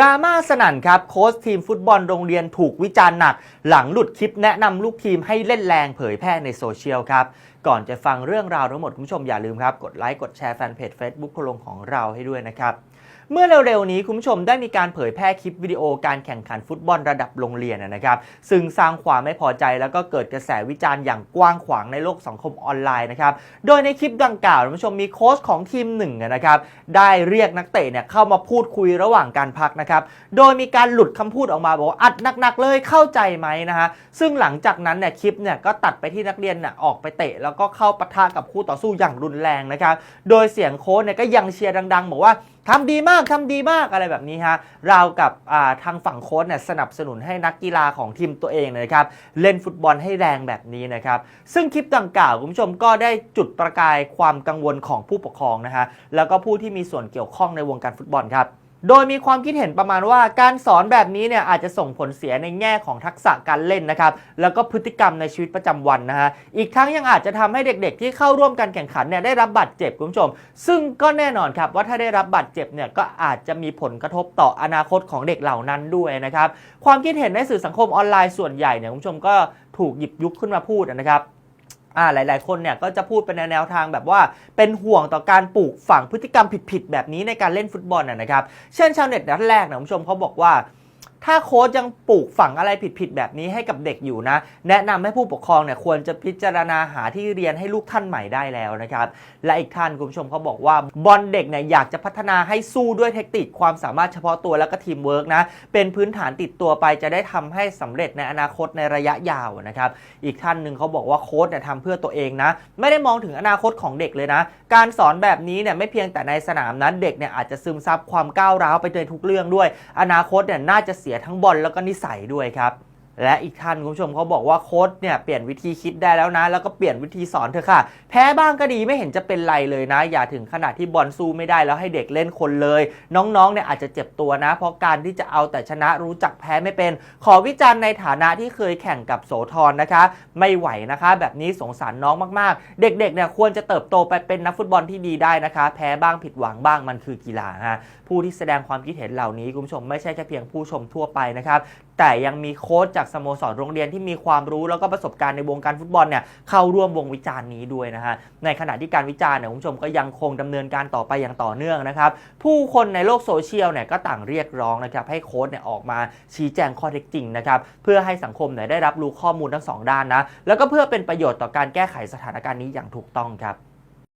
ดราม่าสนั่นครับโค้ชทีมฟุตบอลโรงเรียนถูกวิจารณ์หนัก หลังหลุดคลิปแนะนำลูกทีมให้เล่นแรงเผยแพร่ในโซเชียลครับ ก่อนจะฟังเรื่องราวทั้งหมดคุณผู้ชมอย่าลืมครับ กดไลค์กดแชร์แฟนเพจ Facebook พลงของเราให้ด้วยนะครับ เมื่อเร็วๆนี้คุณผู้ชมได้มีการเผยแพร่คลิปวิดีโอการแข่งขันฟุตบอลระดับโรงเรียนนะครับซึ่งสร้างความไม่พอใจแล้วก็เกิดกระแสวิจารณ์อย่างกว้างขวางในโลกสังคมออนไลน์นะครับโดยในคลิปดังกล่าวคุณผู้ชมมีโค้ชของทีมหนึ่งนะครับได้เรียกนักเตะเนี่ยเข้ามาพูดคุยระหว่างการพักนะครับโดยมีการหลุดคำพูดออกมาบอกว่าอัดหนักๆเลยเข้าใจไหมนะฮะซึ่งหลังจากนั้นเนี่ยคลิปเนี่ยก็ตัดไปที่นักเรียนเนี่ยออกไปเตะ แล้วก็เข้าปะทะกับคู่ต่อสู้อย่างรุนแรงนะครับโดยเสียงโค้ชเนี่ยก็ยังเชียร์ดัง ๆ บอกว่า ทำดีมากทำดีมากอะไรแบบนี้ฮะราวกับทางฝั่งโค้ชเนี่ยสนับสนุนให้นักกีฬาของทีมตัวเองนะครับเล่นฟุตบอลให้แรงแบบนี้นะครับซึ่งคลิปดังกล่าวคุณผู้ชมก็ได้จุดประกายความกังวลของผู้ปกครองนะฮะแล้วก็ผู้ที่มีส่วนเกี่ยวข้องในวงการฟุตบอลครับ โดยมีความคิดเห็นประมาณว่าการสอนแบบนี้เนี่ยอาจจะส่งผลเสียในแง่ของทักษะการเล่นนะครับ แล้วก็พฤติกรรมในชีวิตประจำวันนะฮะ อีกทั้งยังอาจจะทำให้เด็กๆ ที่เข้าร่วมการแข่งขันเนี่ยได้รับบาดเจ็บคุณผู้ชม ซึ่งก็แน่นอนครับว่าถ้าได้รับบาดเจ็บเนี่ยก็อาจจะมีผลกระทบต่ออนาคตของเด็กเหล่านั้นด้วยนะครับ ความคิดเห็นในสื่อสังคมออนไลน์ส่วนใหญ่เนี่ยคุณผู้ชมก็ถูกหยิบยุกขึ้นมาพูดนะครับ อ่าหลาย ๆ คนเนี่ยก็จะพูดเป็นแนวทางแบบว่าเป็นห่วงต่อการปลูกฝังพฤติกรรมผิด ๆ แบบนี้ในการเล่นฟุตบอลนะนะครับ เช่นชาวเน็ตนัดแรกนะคุณผู้ชมเขาบอกว่า ถ้าโค้ชยังปลูกฝังอะไรผิดๆแบบนี้ให้กับเด็กอยู่นะ แนะนำให้ผู้ปกครองเนี่ยควรจะพิจารณาหาที่เรียนให้ลูกท่านใหม่ได้แล้วนะครับ และอีกท่านคุณผู้ชมเขาบอกว่าบอลเด็กเนี่ยอยากจะพัฒนาให้สู้ด้วยเทคนิคความสามารถเฉพาะตัวแล้วก็ทีมเวิร์กนะ เป็นพื้นฐานติดตัวไปจะได้ทำให้สำเร็จในอนาคตในระยะยาวนะครับ อีกท่านหนึ่งเขาบอกว่าโค้ชเนี่ยทำเพื่อตัวเองนะ ไม่ได้มองถึงอนาคตของเด็กเลยนะ การสอนแบบนี้เนี่ยไม่เพียงแต่ในสนามนั้นเด็กเนี่ยอาจจะซึมซับความก้าวร้าวไปในทุกเรื่องด้วย อนาคตเนี่ยน่าจะเสียทั้งบอลแล้วก็นิสัยด้วยครับ และอีกท่านคุณผู้ชมเขาบอกว่าโค้ชเนี่ยเปลี่ยนวิธีคิดได้แล้วนะ แล้วก็เปลี่ยนวิธีสอนเถอะค่ะ แพ้บ้างก็ดีไม่เห็นจะเป็นไรเลยนะ อย่าถึงขนาดที่บอลสู้ไม่ได้แล้วให้เด็กเล่นคนเลย น้องๆเนี่ยอาจจะเจ็บตัวนะ เพราะการที่จะเอาแต่ชนะรู้จักแพ้ไม่เป็น ขอวิจารณ์ในฐานะที่เคยแข่งกับโสธรนะคะ ไม่ไหวนะคะ แบบนี้สงสารน้องมากๆ เด็กๆเนี่ยควรจะเติบโตไปเป็นนักฟุตบอลที่ดีได้นะคะ แพ้บ้างผิดหวังบ้างมันคือกีฬาฮะผู้ที่แสดงความคิดเห็นเหล่านี้คุณผู้ชมไม่ใช่แค่เพียงผู้ชมทั่วไปนะครับ แต่ยังมีโค้ชจากสโมสรโรงเรียนที่มีความรู้แล้วก็ประสบการณ์ในวงการฟุตบอลเนี่ยเข้าร่วมวงวิจารณ์นี้ด้วยนะฮะในขณะที่การวิจารณ์เนี่ยคุณผู้ชมก็ยังคงดำเนินการต่อไปอย่างต่อเนื่องนะครับผู้คนในโลกโซเชียลเนี่ยก็ต่างเรียกร้องนะครับให้โค้ชเนี่ยออกมาชี้แจงข้อเท็จจริงนะครับเพื่อให้สังคมเนี่ยได้รับรู้ข้อมูลทั้งสองด้านนะแล้วก็เพื่อเป็นประโยชน์ต่อการแก้ไขสถานการณ์นี้อย่างถูกต้องครับ